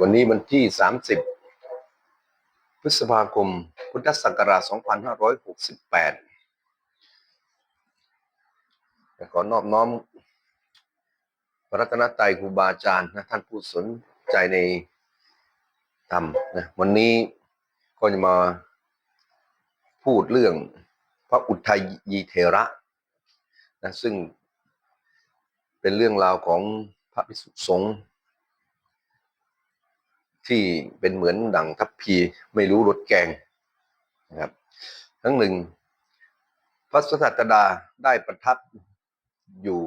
วันนี้วันที่ 30 พฤษภาคม พุทธศักราช 2568 ขอนอบน้อมพระรัตนตรัยครูบาอาจารย์นะท่านผู้สนใจในธรรมนะวันนี้ก็จะมาพูดเรื่องพระอุทัยยีเทระนะซึ่งเป็นเรื่องราวของพระภิกษุสงฆ์ ที่เป็นเหมือนดั่งทัพพีไม่รู้รสแกงนะครับทั้งหนึ่ง พระสัตดาได้ประทับอยู่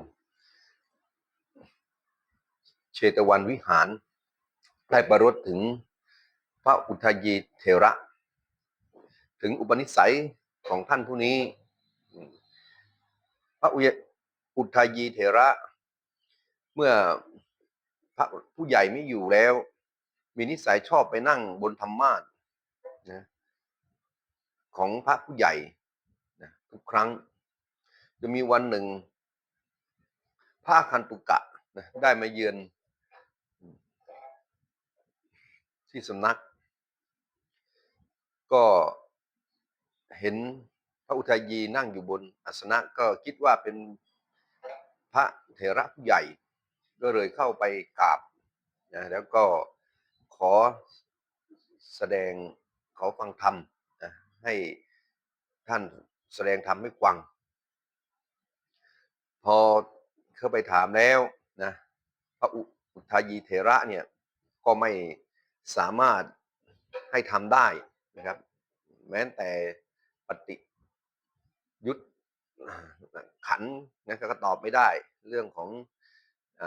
เชตวันวิหาร ได้ประรดถึงพระอุทายีเทระ ถึงอุปนิสัยของท่านผู้นี้ พระอุทายีเทระ เมื่อพระผู้ใหญ่ไม่อยู่แล้ว มีนิสัยชอบไปนั่งบนธรรมาสนะของพระผู้ใหญ่นะทุกครั้ง จะมีวันหนึ่งพระคันตุกะนะได้มาเยือน ที่สำนัก ก็เห็นพระอุทัยยีนั่งอยู่บนอาสนะก็คิดว่าเป็นพระเถระผู้ใหญ่ ก็เลยเข้าไปกราบนะแล้วก็ ขอแสดงขอฟังธรรมนะให้ท่านแสดงธรรมให้ฟัง พอเข้าไปถามแล้วนะพระอุทายีเถระเนี่ยก็ไม่สามารถให้ทำได้นะครับ แม้แต่ปฏิยุทธขันนะก็ตอบไม่ได้ เรื่องของอ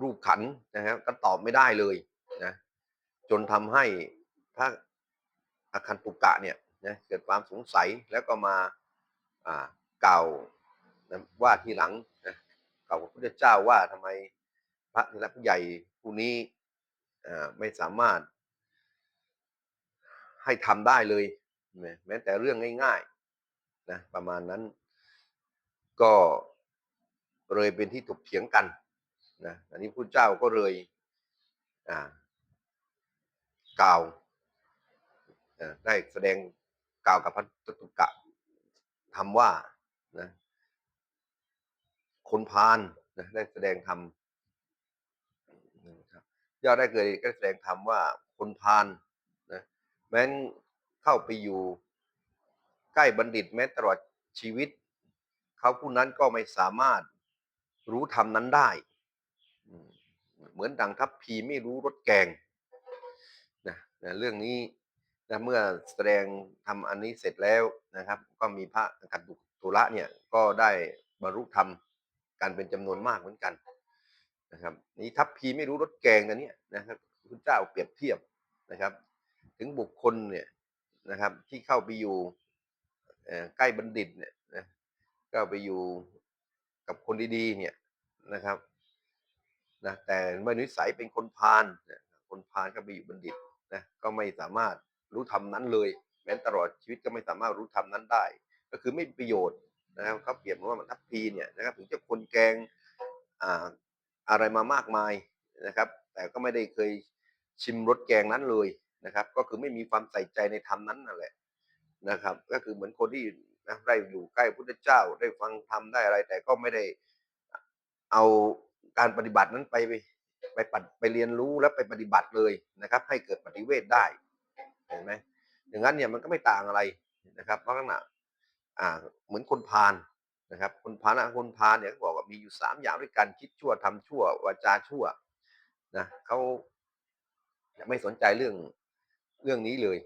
รูปขันนะครับก็ตอบไม่ได้เลยนะ จนทำให้พระอาคันตุกะเนี่ยนะเกิดความสงสัยแล้วก็มาอ่ากล่าวนะว่าทีหลังนะกล่าพระพุทธเจ้าว่าทำไมพระเทระผู้ใหญ่ผู้นี้ไม่สามารถ ให้ทำได้เลยแม้แต่เรื่องง่ายๆนะประมาณนั้นก็เลยเป็นที่ถกเถียงกันนะอันนี้พระเจ้าก็เลยอ่า กล่าวได้แสดงกล่าวกับพระตุกะทำว่านะคนพานนะได้แสดงธรรมย่อได้เคยก็แสดงธรรมว่าคนพานนะแม้นเข้าไปอยู่ใกล้บัณฑิตแม้ตลอดชีวิต เขาผู้นั้นก็ไม่สามารถรู้ธรรมนั้นได้ เหมือนดังทัพพีไม่รู้รสแกง นะเรื่องนี้นะเมื่อแสดงทำอันนี้เสร็จแล้วนะครับ ก็มีพระกัตตุระเนี่ยก็ได้บรรลุธรรมกันเป็นจำนวนมากเหมือนกันนะครับนี่ทัพพีไม่รู้รสแกงกันเนี่ยนะครับพระเจ้าเปรียบเทียบนะครับ ถึงบุคคลเนี่ยนะครับ ที่เข้าไปอยู่ใกล้บัณฑิตเนี่ยนะก็ไปอยู่กับคนดีๆเนี่ยนะครับนะแต่เมื่อนิสัยเป็นคนพาลคนพาลก็ไปอยู่บัณฑิต นะก็ไม่สามารถรู้ธรรมนั้นเลย แม้ตลอดชีวิตก็ไม่สามารถรู้ธรรมนั้นได้ ก็คือไม่ประโยชน์นะครับเขาเปรียบว่ามันทัพพีเนี่ยนะครับถึงจะคนแกงอ่าอะไรมามากมายนะครับ แต่ก็ไม่ได้เคยชิมรสแกงนั้นเลยนะครับ ก็คือไม่มีความใส่ใจในธรรมนั้นนั่นแหละนะครับ ก็คือเหมือนคนที่นะได้อยู่ใกล้พุทธเจ้าได้ฟังธรรมได้อะไร แต่ก็ไม่ได้เอาการปฏิบัตินั้นไป ไปไปไปเรียนรู้แล้วไปปฏิบัติเลยนะครับ ให้เกิดปฏิเวทได้เห็นไหมอย่างนั้นเนี่ยมันก็ไม่ต่างอะไรนะครับเพราะขณะอ่าเหมือนคนพาลนะครับ คนพาลคนพาลเนี่ยเขาบอกว่ามีอยู่สามอย่างด้วยกันคิดชั่วทำชั่ววาจาชั่วนะเขาไม่สนใจเรื่องเรื่องนี้เลย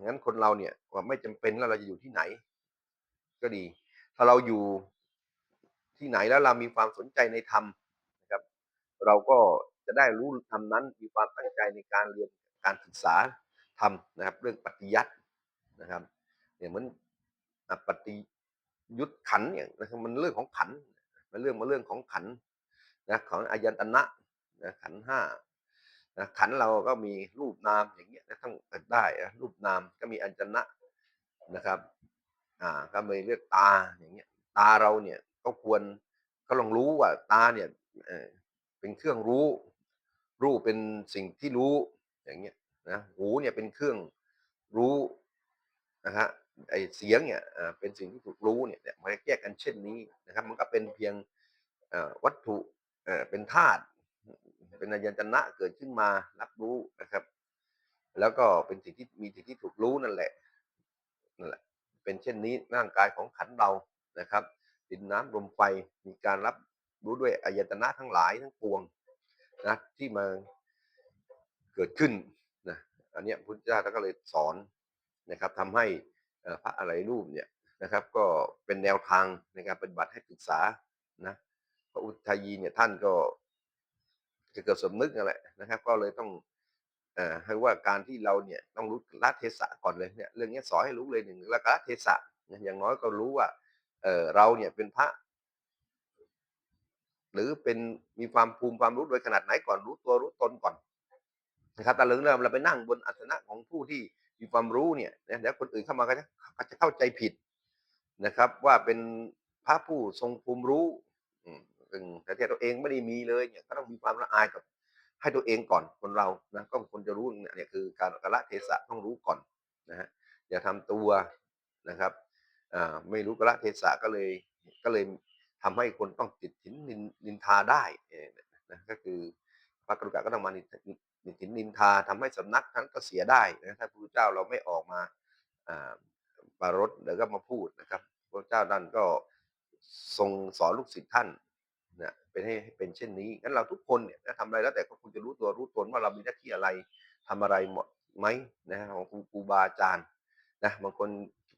งั้นคนเราเนี่ยว่าไม่จำเป็นแล้วเราจะอยู่ที่ไหน ก็ดี ถ้าเราอยู่ที่ไหนแล้วเรามีความสนใจในธรรมนะครับ เราก็ จะได้รู้ธรรมนั้นมีความตั้งใจในการเรียนการศึกษาธรรมนะครับ เรื่องปฏิยัตินะครับเนี่ยเหมือนปฏิยุทธขันเนี่ยนะครับมันเรื่องของขันมันเรื่องมาเรื่องของขันนะของอายันตนะนะขันห้านะขันเราก็มีรูปนามอย่างเงี้ยทั้งได้รูปนามก็มีอัญจนะนะครับอ่าก็มีเรียกตาอย่างเงี้ยตาเราเนี่ยก็ควรก็ลองรู้ว่าตาเนี่ยเป็นเครื่องรู้ รูปเป็นสิ่งที่รู้อย่างเงี้ยนะหูเนี่ยเป็นเครื่องรู้นะฮะไอเสียงเนี่ยเป็นสิ่งที่ถูกรู้เนี่ยมันแยกกันเช่นนี้นะครับ มันก็เป็นเพียงวัตถุเป็นธาตุเป็นอายตนะเกิดขึ้นมารับรู้นะครับ แล้วก็เป็นสิ่งที่มีสิ่งที่ถูกรู้นั่นแหละนั่นแหละ เป็นเช่นนี้ร่างกายของขันเรานะครับดินน้ำลมไฟมีการรับรู้ด้วยอายตนะทั้งหลายทั้งปวง นะที่มาเกิดขึ้นนะอันเนี้ยพุทธเจ้าท่านก็เลยสอนนะครับทำให้พระอะไรรูปเนี่ยนะครับ ก็เป็นแนวทางในการปฏิบัติให้ศึกษานะพระอุทายีเนี่ยท่านก็จะเกิดสมนึกนั่นแหละนะครับ ก็เลยต้องเอ่อให้ว่าการที่เราเนี่ยต้องรู้ละเทศะก่อนเลยเนี่ยเรื่องนี้สอนให้รู้เลยหนึ่งแล้วละเทศะนะอย่างน้อยก็รู้ว่าเออเราเนี่ยเป็นพระ หรือเป็นมีความภูมิความรู้โดยขนาดไหนก่อนรู้ตัวรู้ตนก่อนนะครับแต่เรื่องเราไปนั่งบนอัศนะของผู้ที่มีความรู้เนี่ยนะเดี๋ยวคนอื่นเข้ามาก็จะจะเข้าใจผิดนะครับ ว่าเป็นพระผู้ทรงภูมิรู้ซึ่งแต่ที่ตัวเองไม่ได้มีเลยเนี่ยก็ต้องมีความละอายกับให้ตัวเองก่อนคนเรานะก็คนจะรู้เนี่ยคือการกละเทศะต้องรู้ก่อนนะฮะอย่าทำตัวนะครับอ่าไม่รู้กละเทศะก็เลยก็เลย ทำให้คนต้องติดถินนินนินทาได้เออนะก็คือพระกรุณาก็ต้องมานินนินถินนินทาทำให้สำนักทั้งก็เสียได้นะถ้าพระพุทธเจ้าเราไม่ออกมาอ่าปรารถเดี๋ยวก็มาพูดนะครับ พระเจ้านั่นก็ทรงสอนลูกศิษย์ท่านนะเป็นให้เป็นเช่นนี้งั้นเราทุกคนเนี่ยทำอะไรแล้วแต่ก็คุณจะรู้ตัวรู้ตนว่าเรามีหน้าที่อะไรทำอะไรเหมาะไหมนะของครูครูบาอาจารย์นะบางคน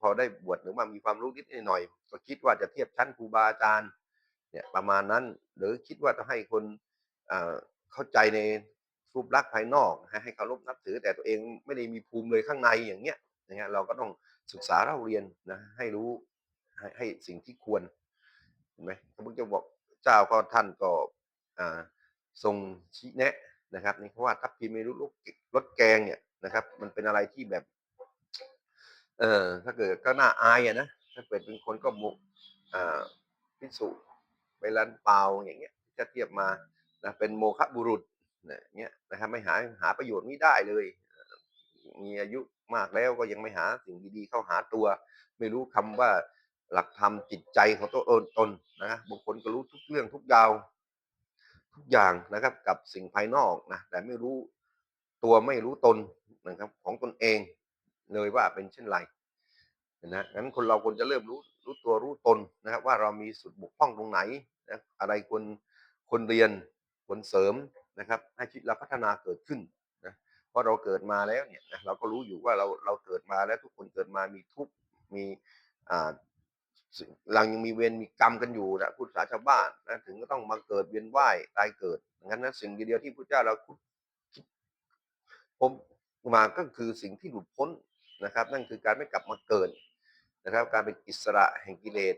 พอได้บวชหรือว่ามีความรู้นิดหน่อย ก็คิดว่าจะเทียบชั้นครูบาอาจารย์เนี่ยประมาณนั้น หรือคิดว่าจะให้คนเข้าใจในรูปลักษณ์ภายนอกให้เคารพนับถือ แต่ตัวเองไม่ได้มีภูมิเลยข้างในอย่างเงี้ยอย่างเราก็ต้องศึกษาเล่าเรียนนะให้รู้ให้ให้สิ่งที่ควรเห็นไหมพระพุทธเจ้าบอกเจ้าก็ท่านก็อ่าทรงชี้แนะนะครับนี่เพราะว่าทัพพีไม่รู้รสรสแกงเนี่ยนะครับ มันเป็นอะไรที่แบบ เออถ้าเกิดก็น่าอายอะนะถ้าเกิดเป็นคนก็มุอ่าพิสุไปรันเปล่าอย่างเงี้ยจะเทียบมานะเป็นโมฆะบุรุษเนี่ยเงี้ยนะครับไม่หาหาประโยชน์ไม่ได้เลย มีอายุมากแล้วก็ยังไม่หาสิ่งดีๆเข้าหาตัว ไม่รู้คำว่าหลักธรรมจิตใจของตัวเองตนนะบางคนก็รู้ทุกเรื่องทุกยาว ทุกอย่างนะครับ กับสิ่งภายนอกนะแต่ไม่รู้ตัวไม่รู้ตนนะครับของตนเอง เลยว่าเป็นเช่นไรนะงั้นคนเราควรจะเริ่มรู้รู้ตัวรู้ตนนะครับว่าเรามีสุดบกพร่องตรงไหนนะอะไรควรควรเรียนควรเสริมนะครับให้ชีวิตเราพัฒนาเกิดขึ้นนะเพราะเราเกิดมาแล้วเนี่ยนะเราก็รู้อยู่ว่าเราเราเกิดมาแล้วทุกคนเกิดมามีทุกมีอ่าเรายังมีเวรมีกรรมกันอยู่นะพูดภาษาชาวบ้านนะถึงก็ต้องมาเกิดเวียนว่ายตายเกิดงั้นนะสิ่งเดียวที่พระเจ้าเราคิดพบมาก็คือสิ่งที่หลุดพ้น นะครับ นั่นคือการไม่กลับมาเกิดนะครับ การเป็นอิสระแห่งกิเลส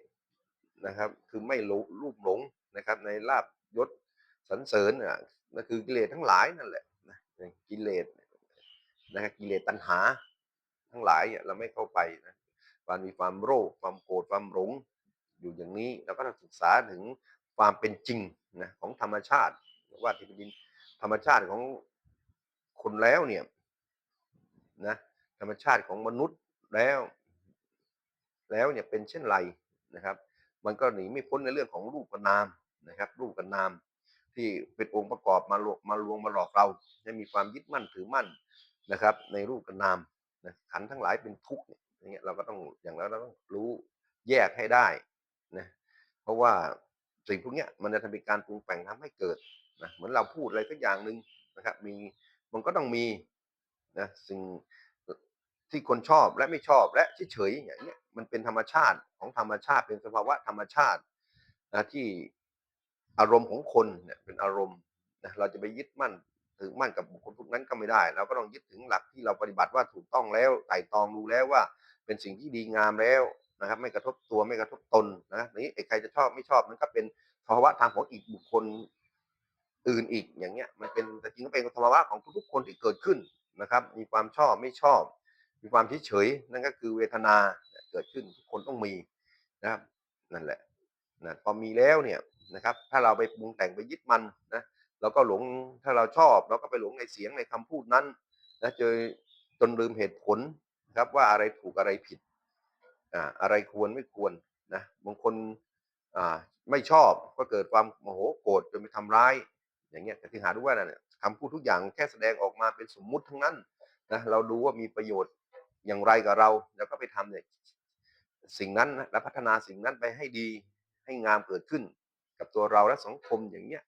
นะครับ คือไม่ลงรูปหลงนะครับ ในลาบยศสรรเสริญอะนั่นคือกิเลสทั้งหลายนั่นแหละนะกิเลสนะครับกิเลสตัณหาทั้งหลายเราไม่เข้าไปนะความมีความโลภความโกรธความหลงอยู่อย่างนี้เราก็ต้องศึกษาถึงความเป็นจริงนะของธรรมชาติว่าที่เป็นธรรมชาติของคนแล้วเนี่ยนะ ธรรมชาติของมนุษย์แล้ว แล้วเนี่ยเป็นเช่นไรนะครับ มันก็หนีไม่พ้นในเรื่องของรูปกับนามนะครับ รูปกับนาม ที่เป็นองค์ประกอบมาลวงมาลวงมาหลอกเราให้มีความยึดมั่นถือมั่นนะครับ ในรูปกับนามนะขันทั้งหลายเป็นทุกข์เนี่ยอย่างเงี้ยเราก็ต้องอย่างแล้วเราต้องรู้แยกให้ได้นะเพราะว่าสิ่งพวกเนี้ยมันจะทำเป็นการปรุงแต่งทำให้เกิดนะเหมือนเราพูดอะไรสักอย่างหนึ่งนะครับ มีมันก็ต้องมีนะสิ่ง ที่คนชอบและไม่ชอบและเฉยๆอย่างเนี้ยมันเป็นธรรมชาติของธรรมชาติเป็นสภาวะธรรมชาตินะที่อารมณ์ของคนเนี่ยเป็นอารมณ์นะเราจะไปยึดมั่นถือมั่นกับบุคคลพวกนั้นก็ไม่ได้ เราก็ต้องยึดถึงหลักที่เราปฏิบัติว่าถูกต้องแล้วไต่ตองดูแล้วว่า เป็นสิ่งที่ดีงามแล้วนะครับ ไม่กระทบตัวไม่กระทบตนนะนี้ไอ้ใครจะชอบไม่ชอบมันก็เป็นภาวะทางของอีกบุคคลอื่นอีกอย่างเงี้ยมันเป็นแต่จริงก็เป็นภาวะของทุกๆคนที่เกิดขึ้นนะครับ มีความชอบไม่ชอบ มีความเฉยๆนั่นก็คือเวทนาเกิดขึ้นทุกคนต้องมีนะครับนั่นแหละนะพอมีแล้วเนี่ยนะครับ ถ้าเราไปปรุงแต่งไปยึดมันนะเราก็หลงถ้าเราชอบเราก็ไปหลงในเสียงในคำพูดนั้นนะเจอจนลืมเหตุผลครับว่าอะไรถูกอะไรผิดอ่าอะไรควรไม่ควรนะบางคนอ่าไม่ชอบก็เกิดความโมโหโกรธจนไปทำร้าย อย่างเงี้ยแต่ที่หาดูว่าเนี่ยคำพูดทุกอย่างแค่แสดงออกมาเป็นสมมุติทั้งนั้นนะเราดูว่ามีประโยชน์ อย่างไรกับเรา แล้วก็ไปทำเนี่ยสิ่งนั้นนะและพัฒนาสิ่งนั้นไปให้ดีให้งามเกิดขึ้น กับตัวเราและสังคมอย่างเงี้ย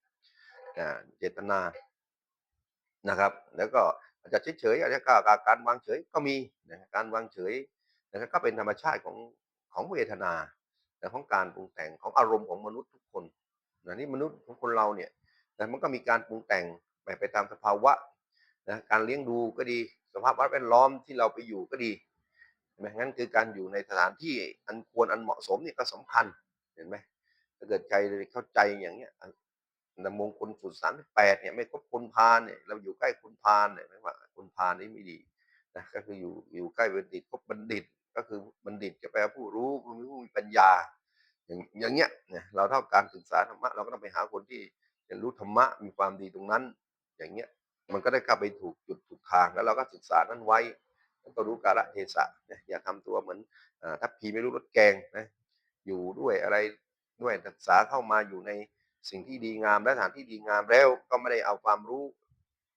เจตนานะครับ แล้วก็อาจจะเฉยๆอาจจะการวางเฉยก็มีนะการวางเฉยนะครับก็เป็นธรรมชาติของของเวทนาแต่ของการปรุงแต่งของอารมณ์ของมนุษย์ทุกคนนะนี่มนุษย์ของคนเราเนี่ยนะมันก็มีการปรุงแต่งไปไปตามสภาวะนะการเลี้ยงดูก็ดี สภาพแวดล้อมที่เราไปอยู่ก็ดีเห็นไหมงั้นคือการอยู่ในสถานที่อันควรอันเหมาะสมนี่ก็สำคัญเห็นไหมถ้าเกิดใจเข้าใจอย่างเนี้ยนมงคลสุดสามแปดเนี่ยไม่ครบคนพาลเนี่ยเราอยู่ใกล้คนพาลเนี่ยไม่ว่าคนพาลนี่ไม่ดีนะก็คืออยู่อยู่ใกล้บัณฑิตคบบัณฑิตก็คือบัณฑิตจะแปลผู้รู้ผู้มีผู้มีปัญญา อย่างอย่างเงี้ยเนี่ยเราเท่าการศึกษาธรรมะเราก็ต้องไปหาคนที่เรียนรู้ธรรมะมีความดีตรงนั้น อย่างเงี้ย มันก็ได้กลับไปถูกจุดถูกทางแล้วเราก็ศึกษานั้นไว้แล้วก็รู้กาลเทศะนี่ยอย่าทำตัวเหมือนทัพพีไม่รู้รสแกงนะอยู่ด้วยอะไรด้วยศึกษาเข้ามาอยู่ในสิ่งที่ดีงามและสถานที่ดีงามแล้วก็ไม่ได้เอาความรู้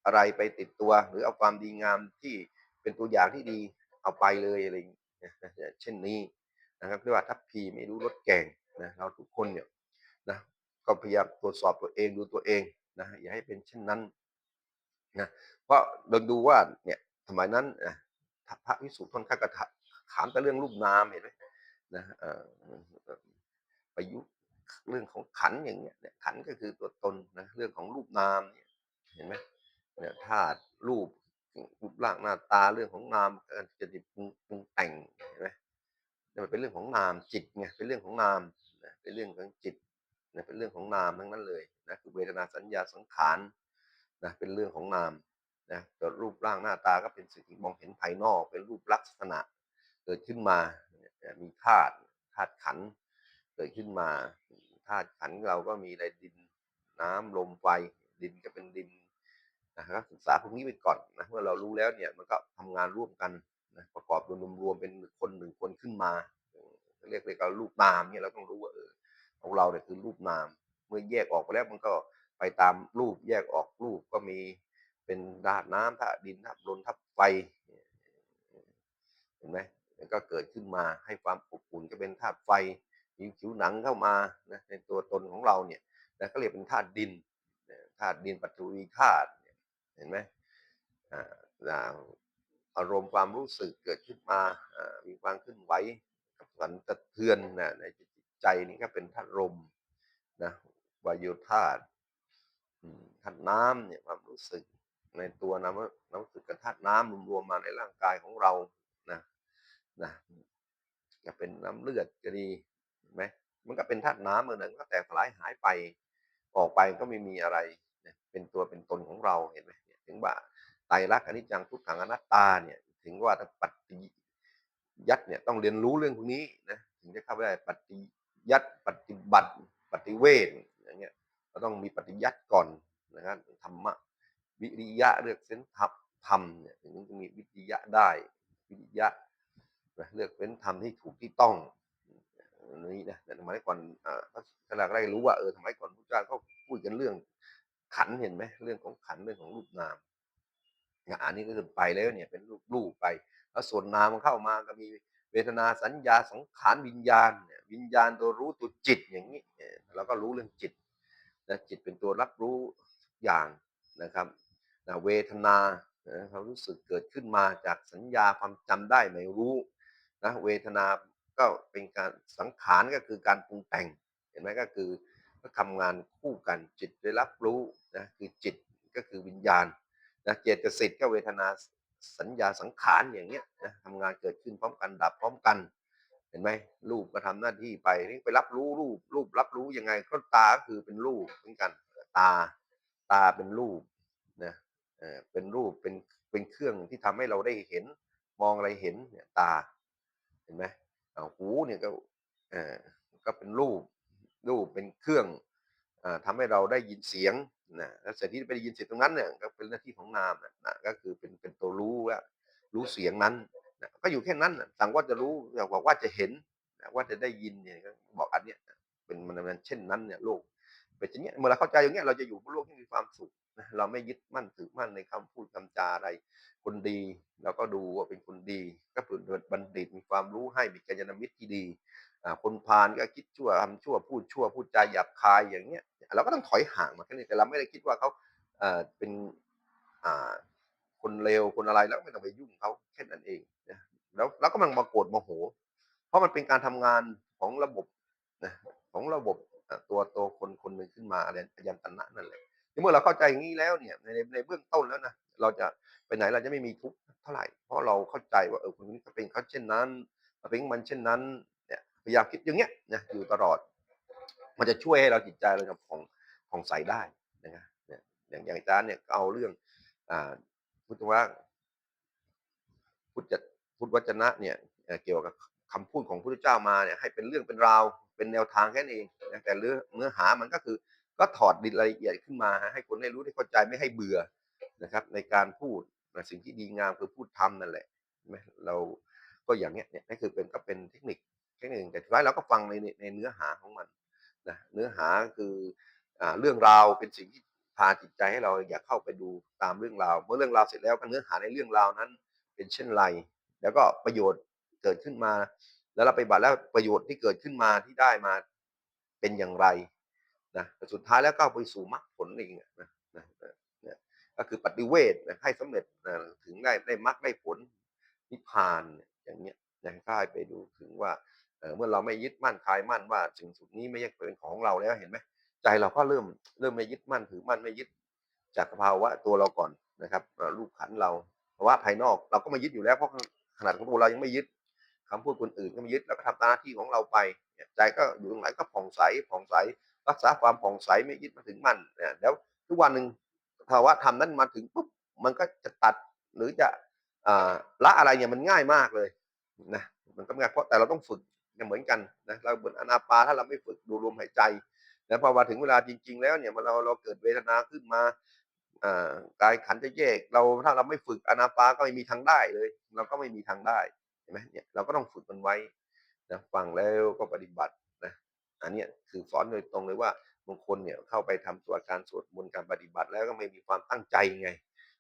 อะไรไปติดตัว หรือเอาความดีงามที่เป็นตัวอย่างที่ดีเอาไปเลยอะไรเช่นนี้นะครับเรียกว่าทัพพีไม่รู้รสแกงนะเราทุกคนเนี่ยนะก็พยายามตรวจสอบตัวเองดูตัวเองนะอย่าให้เป็นเช่นนั้น นะเพราะเราดูว่าเนี่ยสมัยนั้นนะพระวิสุทธิ์ท่านข้ากระถามแต่เรื่องรูปนามเห็นไหมนะประยุกต์เรื่องของขันอย่างเงี้ยขันก็คือตัวตนนะเรื่องของรูปนามเนี่ยเห็นไหมเนี่ยธาตุรูปรูปร่างหน้าตาเรื่องของนามการจะติดปรุงแต่งเห็นไหมมันเป็นเรื่องของนามจิตไงเป็นเรื่องของนามเป็นเรื่องของจิตเป็นเรื่องของนามทั้งนั้นเลยนะคือเวทนาสัญญาสังขาร นะเป็นเรื่องของนามนะแต่รูปร่างหน้าตาก็เป็นสิ่งที่มองเห็นภายนอก เป็นรูปลักษณะ เกิดขึ้นมามีธาตุธาตุขันเกิดขึ้นมาธาตุขันเราก็มีอะไรดินน้ำลมไฟดินก็เป็นดินนะครับศึกษาพวกนี้ไปก่อนนะเมื่อเรารู้แล้วเนี่ยมันก็ทำงานร่วมกันนะประกอบรวมรวมเป็นคนหนึ่งคนขึ้นมาเรียกเรียกว่ารูปนามเนี่ยเราต้องรู้ว่าเออของเราเนี่ยคือรูปนาม เมื่อแยกออกไปแล้วมันก็ ไปตามรูปแยกออกรูปก็มีเป็นธาตุน้ำธาตุดินธาตุลมธาตุไฟเห็นไหมมันก็เกิดขึ้นมาให้ความอบอุ่นก็เป็นธาตุไฟมีผิวหนังเข้ามานะในตัวตนของเราเนี่ยนะก็เรียกเป็นธาตุดินธาตุดินปัจจุบันธาตุเห็นไหมอารมณ์ความรู้สึกเกิดขึ้นมามีความขึ้นไหวกับสันสะเทือนนะในจิตใจนี่ก็เป็นธาตุลมนะวายโยธาตุ ธาตุน้ำเนี่ยความรู้สึกในตัวน้ำน้ำสึกกับธาตุน้ำรวมมาในร่างกายของเรานะนะจะเป็นน้ำเลือดก็ดีไหมมันก็เป็นธาตุน้ำเหมือนกันก็แตกสลายหายไป ออกไปก็ไม่มีอะไรเป็นตัวเป็นตนของเราเห็นไหมถึงว่าไตรลักษณ์อนิจจังทุกขังอนัตตาเนี่ย ถึงว่าปัจจิยัดเนี่ยต้องเรียนรู้เรื่องพวกนี้นะถึงจะเข้าไปได้ปฏิยัดปฏิบัติ ปฏิเวทอย่างเงี้ย เราต้องมีปฏิยัติก่อนนะครับธรรมะวิริยะเลือกเส้นทับธรรมเนี่ยถึงจะมีวิริยะได้วิริยะเลือกเป็นธรรมที่ถูกที่ต้องนี่นะแต่สมัยก่อนถ้าเราได้รู้ว่าเออสมัยก่อนพระเจ้าเขาพูดกันเรื่องขันเห็นไหมเรื่องของขันเรื่องของรูปนามอันนี้ก็คือไปแล้วเนี่ยเป็นรูปรูปไป แล้วส่วนนามมันเข้ามาก็มีเวทนาสัญญาสังขารวิญญาณเนี่ยวิญญาณตัวรู้ตัวจิตอย่างนี้เราก็รู้เรื่องจิต นะจิตเป็นตัวรับรู้อย่างนะครับนะเวทนาความรู้สึกเกิดขึ้นมาจากสัญญาความจำได้ไม่รู้นะเวทนาก็เป็นการสังขารก็คือการปรุงแต่งเห็นไหมก็คือก็ทำงานคู่กันจิตได้รับรู้นะคือจิตก็คือวิญญาณนะเจตสิกก็เวทนาสัญญาสังขารอย่างเงี้ยนะทำงานเกิดขึ้นพร้อมกันดับพร้อมกัน เห็นไหมรูปก็ทำหน้าที่ไปนี่ไปรับรู้รูปรูปรับรู้ยังไงก็ตาคือเป็นรูปเหมือนกัน ตาตาเป็นรูปนะเออเป็นรูปเป็นเป็นเครื่องที่ทำให้เราได้เห็น มองอะไรเห็นเนี่ยตา เห็นไหมหูเนี่ยก็เออก็เป็นรูปรูปเป็นเครื่องอทำให้เราได้ยินเสียงนะแล้วเสร็จที่ไปได้ยินเสียงตรงนั้นเนี่ยก็เป็นหน้าที่ของนามนะก็คือเป็นเป็นตัวรู้ว่ารู้เสียงนั้น นะก็อยู่แค่นั้นนะสั่งว่าจะรู้อยากบอกว่าจะเห็นนะว่าจะได้ยินเนี่ยบอกอันเนี้ยเป็นมันมันเช่นนั้นเนี่ยโลกเป็นอย่างเงี้ยเมื่อเราเข้าใจอย่างเงี้ยเราจะอยู่บนโลกที่มีความสุขนะเราไม่ยึดมั่นถือมั่นในคำพูดคำจาอะไร คนดีเราก็ดูว่าเป็นคนดีก็เป็นบัณฑิตมีความรู้ให้มีกัลยาณมิตรที่ดีคนพาลก็คิดชั่วทำชั่วพูดชั่วพูดจาหยาบคายอย่างเงี้ยเราก็ต้องถอยห่างมาแค่นี้แต่เราไม่ได้คิดว่าเขาเป็นคนเลวคนอะไรแล้วไม่ต้องไปยุ่งเขาแค่นั้นเอง แล้วเราก็มันมาโกรธโมโห เพราะมันเป็นการทำงานของระบบนะของระบบตัวตัวคนคนหนึ่งขึ้นมาอะไรยันตนะนั่นแหละเมื่อเราเข้าใจอย่างนี้แล้วเนี่ยในในเบื้องต้นแล้วนะเราจะไปไหนเราจะไม่มีทุกข์เท่าไหร่ เพราะเราเข้าใจว่าเออคนนี้เขาเป็นเขาเช่นนั้นเขาเป็นมันเช่นนั้นเนี่ยพยายามคิดอย่างเงี้ยนะอยู่ตลอด มันจะช่วยให้เราจิตใจเราเนี่ยผ่องผ่องใสได้นะเนี่ยอย่างอย่างอาจารย์เนี่ยเอาเรื่องอ่าพุทธวะพุทธ พุทธวจนะเนี่ยเเกี่ยวกับคำพูดของพระพุทธเจ้ามาเนี่ยให้เป็นเรื่องเป็นราวเป็นแนวทางแค่นั้นเองแต่เรื่องเนื้อหามันก็คือก็ถอดรายละเอียดขึ้นมาให้คนได้รู้ได้เข้าใจไม่ให้เบื่อนะครับ ในการพูดนะสิ่งที่ดีงามคือพูดทำนั่นแหละเราก็อย่างเนี้ยเนี่ยนี่นคือเป็นก็เป็นเทคนิคเทคนิคหนึ่งแต่ท้ายเราก็ฟังในในในเนื้อหาของมันนะเนื้อหาคืออ่าเรื่องราวเป็นสิ่งที่พาจิตใจให้เราอยากเข้าไปดูตามเรื่องราว เมื่อเรื่องราวเสร็จแล้วก็เนื้อหาในเรื่องราวนั้น เป็นเช่นไร แล้วก็ประโยชน์เกิดขึ้นมา แล้วเราไปบัติแล้วประโยชน์ที่เกิดขึ้นมาที่ได้มาเป็นอย่างไรนะแต่สุดท้ายแล้วก็ไปสู่มรรคผลเองนะนะนะก็คือปฏิเวทนะให้สำเร็จนะถึงได้ได้มรรคได้ผลนิพพานอย่างเนี้ยนะก็ให้ไปดูถึงว่าเมื่อเราไม่ยึดมั่นคลายมั่นว่าสิ่งสุดนี้ไม่ใช่เป็นของเราแล้วเห็นไหมใจเราก็เริ่มเริ่มไม่ยึดมั่นถือมั่นไม่ยึดจากภาวะตัวเราก่อนนะครับรูปขันเราเพราว่าภายนอกเราก็ไม่ยึดอยู่แล้วเพราะ ขนาดของตัวเรายังไม่ยึดคำพูดคนอื่นก็ไม่ยึดแล้วก็ทำตามหน้าที่ของเราไปใจก็อยู่ตรงไหนก็ผ่องใสผ่องใส รักษาความผ่องใสไม่ยึดมาถึงมันเนี่ยแล้วทุกวันหนึ่งภาวะธรรมนั้นมาถึงปุ๊บมันก็จะตัดหรือจะอละอะไรเนี่ยมันง่ายมากเลยนะมันก็ง่ายเพราะแต่เราต้องฝึกเหมือนกันนะเราเหมือนอนาปาถ้าเราไม่ฝึกดูลมหายใจแล้วพอมาถึงเวลาจริง ๆ แล้วเนี่ยเราเราเกิดเวทนาขึ้นมา กายขันจะแยก เราถ้าเราไม่ฝึกอนาปาก็ไม่มีทางได้เลย เราก็ไม่มีทางได้เห็นไหมเนี่ยเราก็ต้องฝึกมันไว้นะฟังแล้วก็ปฏิบัตินะอันนี้คือสอนโดยตรงเลยว่าบางคนเนี่ยเข้าไปทำตัวการสวดมนต์การปฏิบัติ แล้วก็ไม่มีความตั้งใจไง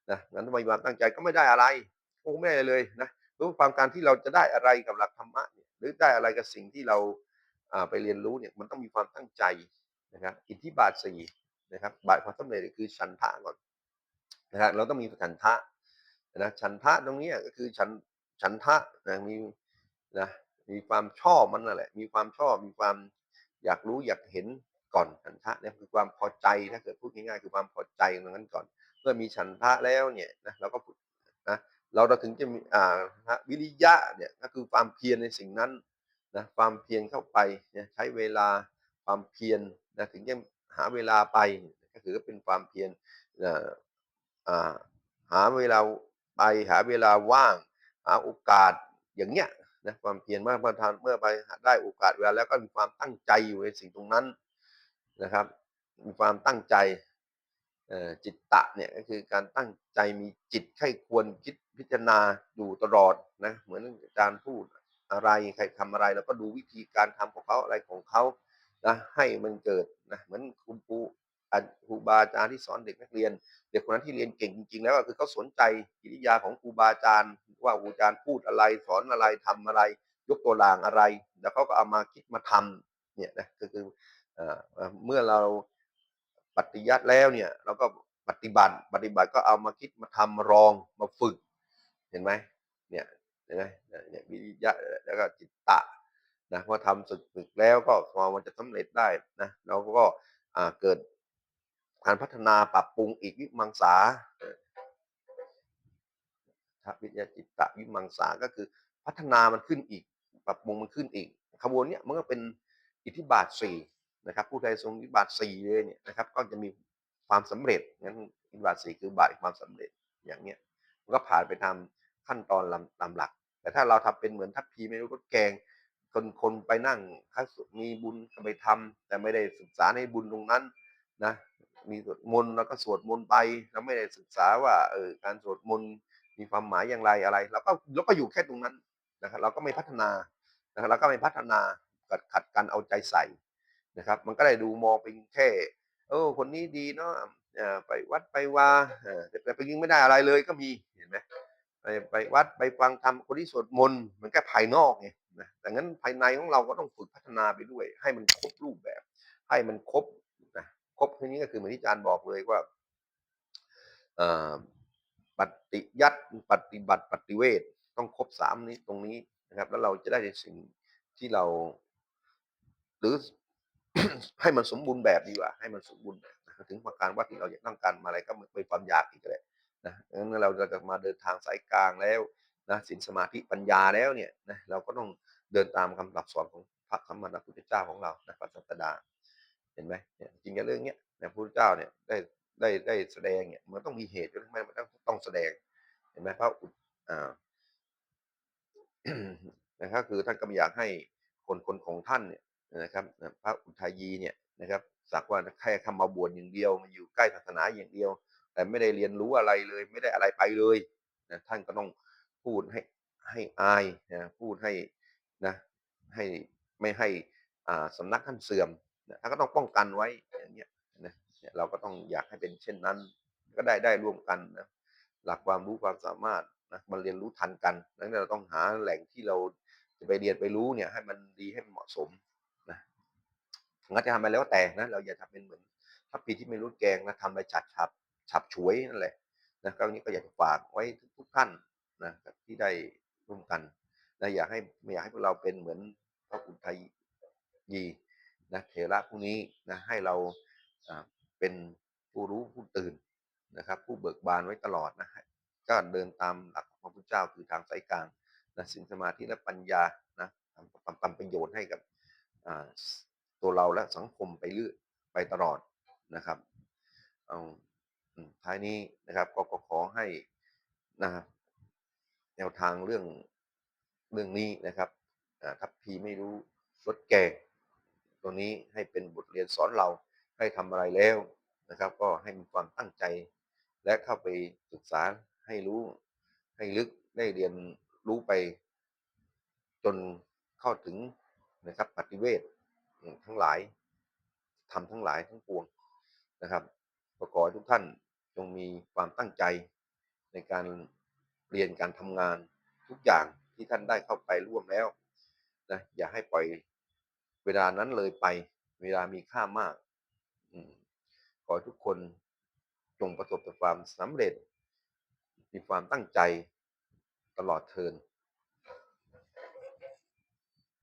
นะงั้นถ้าไมความตั้งใจก็ไม่ได้อะไรโอ้ไม่ได้เลยนะรู้ความการที่เราจะได้อะไรกับหลักธรรมะเนี่ยหรือได้อะไรกับสิ่งที่เราอ่าไปเรียนรู้เนี่ยมันต้องมีความตั้งใจนะครับอิทธิบาทสี่นะครับบาทความสำเร็จคือฉันทะก่อน นะครับเราต้องมีฉันทะนะฉันทะตรงนี้ก็คือฉันฉันทะนะมีนะมีความชอบมันนั่นแหละ มีความชอบมีความอยากรู้อยากเห็นก่อนฉันทะเนี่ยคือความพอใจถ้าเกิดพูดง่ายๆคือความพอใจตรงนั้นก่อน เมื่อมีฉันทะแล้วเนี่ยนะเราก็นะเราถึงจะมีอ่านะวิริยะเนี่ยก็คือความเพียรในสิ่งนั้นนะความเพียรเข้าไปเนี่ยใช้เวลาความเพียรนะถึงจะหาเวลาไปก็ถือเป็นความเพียรนะ หาเวลาไปหาเวลาว่าง หาโอกาสอย่างเงี้ยนะความเพียรเมื่อประทานเมื่อไปได้โอกาสเวลาแล้วก็มีความตั้งใจอยู่ในสิ่งตรงนั้นนะครับ มีความตั้งใจจิตตะเนี่ยก็คือการตั้งใจมีจิตไข้ควรคิดพิจารณาอยู่ตลอดนะเหมือนอาจารย์พูดอะไรใครทำอะไรแล้วก็ดูวิธีการทำของเขาอะไรของเขานะให้มันเกิดนะเหมือนคุณครู ครูบาอาจารย์ที่สอนเด็กนักเรียน เด็กคนนั้นที่เรียนเก่งจริง ๆ แล้วก็คือเขาสนใจกิริยาของครูบาอาจารย์ ว่าครูอาจารย์พูดอะไรสอนอะไรทำอะไร ยกตัวอย่างอะไร แล้วเขาก็เอามาคิดมาทำเนี่ยนะก็คือเมื่อเราปฏิยัติแล้วเนี่ยเราก็ปฏิบัติปฏิบัติก็เอามาคิดมาทำรองมาฝึก เห็นไหมเนี่ยเห็นไหมเนี่ยวิริยะแล้วก็จิตตะนะพอทำฝึกแล้วก็พอมันจะสำเร็จได้นะเราก็เกิด การพัฒนาปรับปรุงอีกวิมังสาทัวิริยะจิตตะวิมังสาก็คือพัฒนามันขึ้นอีก ปรับปรุงมันขึ้นอีกขบวนเนี้ยมันก็เป็นอิทธิบาทสี่นะครับ ผู้ใดทรงอิทธิบาทสี่เลยเนี่ยนะครับ ก็จะมีความสำเร็จงั้นอิทธิบาทสี่คือบาทความสำเร็จอย่างเนี้ยมันก็ผ่านไปทำขั้นตอนลำลำหลัก แต่ถ้าเราทำเป็นเหมือนทัพพีไม่รู้รถแกงคนคนไปนั่งมีบุญก็ไปทำแต่ไม่ได้ศึกษาในบุญตรงนั้นนะ มีสวดมนต์เราก็สวดมนต์ไปเราไม่ได้ศึกษาว่าเออการสวดมนต์มีความหมายอย่างไรอะไรเราก็เราก็อยู่แค่ตรงนั้นนะครับเราก็ไม่พัฒนานะครับเราก็ไม่พัฒนาขัดขัดกันเอาใจใส่นะครับ มันก็ได้ดูมองเป็นแค่เออคนนี้ดีเนาะไปวัดไปว่าแต่ไปยิงไม่ได้อะไรเลยก็มีเห็นไหมไปไปวัดไปฟังธรรมคนที่สวดมนต์มันแค่ภายนอกไงนะแต่งั้นภายในของเราก็ต้องฝึกพัฒนาไปด้วย ให้มันครบรูปแบบ ให้มันครบ ครบทีนี้ก็คือเหมือนที่อาจารย์บอกเลยว่าปฏิยัติปฏิบัติปฏิเวทต้องครบสามนี้ตรงนี้นะครับ แล้วเราจะได้ในสิ่งที่เรา หรือให้มันสมบูรณ์แบบดีกว่า ให้มันสมบูรณ์แบบถึงประการว่าที่เราอยากต้องการมาอะไรก็เป็นความอยากอีกแหละนะงั้นเราจะมาเดินทางสายกลางแล้วนะศีลสมาธิปัญญาแล้วเนี่ยนะเราก็ต้องเดินตามคำหลักสอนของพระสัมมาสัมพุทธเจ้าของเรานะพระสัตดา เห็นไหมเนี่ยจริงๆเรื่องเนี้ยนะพระพุทธเจ้าเนี่ยได้ได้ได้แสดงเนี่ยมันต้องมีเหตุด้วยทำไมมันต้องต้องแสดงเห็นไหมพระอุอ่านะครับคือท่านก็ไม่อยากให้คนคนของท่านเนี่ยนะครับพระอุทัยยีเนี่ยนะครับสักว่าแค่คำมาบวชอย่างเดียวมาอยู่ใกล้ศาสนาอย่างเดียว แต่ไม่ได้เรียนรู้อะไรเลย ไม่ได้อะไรไปเลยนะท่านก็ต้องพูดให้ให้อายนะพูดให้นะให้ไม่ให้อ่าสำนักท่านเสื่อม นะท่าก็ต้องป้องกันไว้อย่างเงี้ยนะเราก็ต้องอยากให้เป็นเช่นนั้น ก็ได้ได้ร่วมกันนะหลักความรู้ความสามารถนะมันเรียนรู้ทันกันดังนั้นเราต้องหาแหล่งที่เราจะไปเรียนไปรู้เนี่ย ให้มันดีให้มันเหมาะสมนะงั้นจะทำไรแล้วแต่นะ เราอย่าทำเป็นเหมือนถ้าปีที่ไม่รู้แกงนะทำไรฉับฉับฉับฉวยนั่นแหละนะก็นี้ก็อยากจะฝากไว้ทุกท่านนะที่ได้ร่วมกันนะอยากให้ไม่อยากให้พวกเราเป็นเหมือนพระอุทัยยี นะเถระผู้นี้นะให้เราเป็นผู้รู้ผู้ตื่นนะครับ ผู้เบิกบานไว้ตลอดนะก็เดินตามหลักของพระพุทธเจ้าคือทางสายกลางนะสินสมาธิและปัญญานะทำทำทำประโยชน์ให้กับตัวเราและสังคมไปเรื่อยไปตลอดนะครับเอาท้ายนี้นะครับก็ขอให้นะครับแนวทางเรื่องเรื่องนี้นะครับทัพพีไม่รู้ลดแก่ ตัวนี้ให้เป็นบทเรียนสอนเราให้ทำอะไรแล้วนะครับ ก็ให้มีความตั้งใจ และเข้าไปศึกษาให้รู้ให้ลึกได้เรียนรู้ไป จนเข้าถึงนะครับปฏิเวททั้งหลายทำทั้งหลายทั้งปวงนะครับก็ขอให้ทุกท่านจงมีความตั้งใจในการเรียนการทำงานทุกอย่างที่ท่านได้เข้าไปร่วมแล้วนะอย่าให้ปล่อย เวลานั้นเลยไป เวลามีค่ามากขอให้ทุกคนจงประสบแต่ความสำเร็จ มีความตั้งใจตลอดเทิน